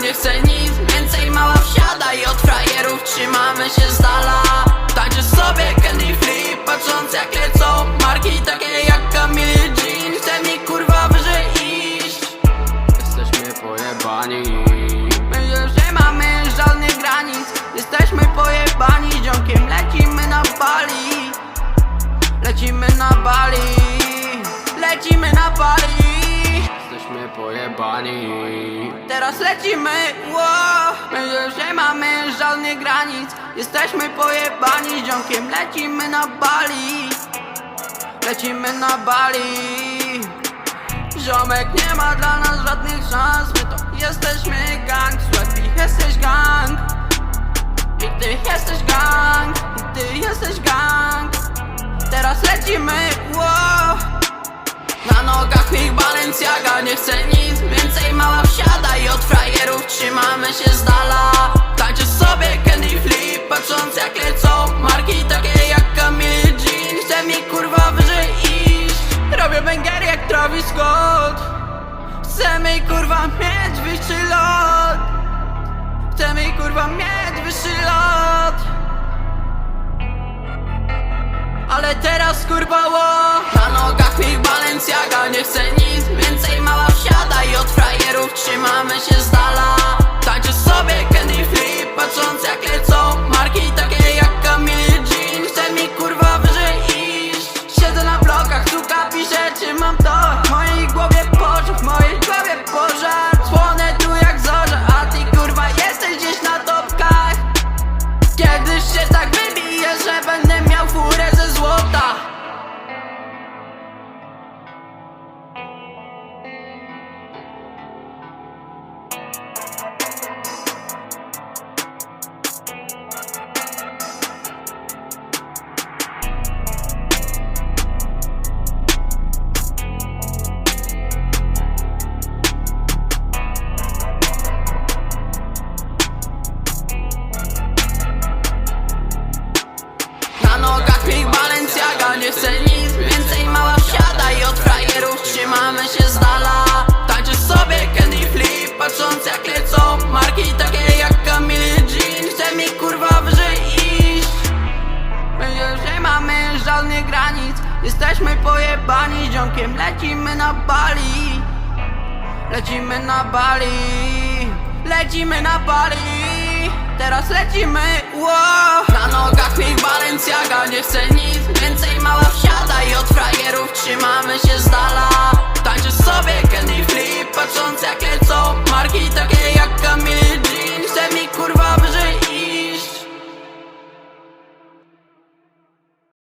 Nie chcę nic więcej, mała wsiadaj Od frajerów trzymamy się z dala. Tańczę sobie candy flip Patrząc jak lecą marki takie jak Camille Jean. Chce mi kurwa wyżej iść. Jesteśmy pojebani. My już nie mamy żadnych granic. Jesteśmy pojebani Ziomkiem lecimy na Bali. Lecimy na Bali. Lecimy na Bali pojebani Teraz lecimy wow. My już nie mamy żadnych granic. Jesteśmy pojebani Ziomkiem. Lecimy na Bali. Lecimy na Bali. Ziomek nie ma dla nas żadnych szans. My to jesteśmy gang. Słuchaj, jesteś gang. I ty jesteś gang. I ty jesteś gang. Teraz lecimy, Balenciaga Nie chcę nic więcej, mała wsiadaj Od frajerów trzymamy się z dala. Tańczę sobie candy flip Patrząc jak lecą marki takie jak Camille Jean. Chce mi kurwa wyżej iść. Robię banger jak Travis Scott. Chcemy kurwa mieć wyższy lot. Chcemy kurwa mieć wyższy lot Na granic. Jesteśmy pojebani ziomkiem Lecimy na Bali. Lecimy na Bali. Lecimy na Bali. Teraz lecimy, wow. Na nogach mi Balenciaga Nie chcę nic. Więcej, mała wsiada I od frajerów trzymamy się z dala. Tańczę sobie candy flip Patrząc jak lecą marki takie jak Camille.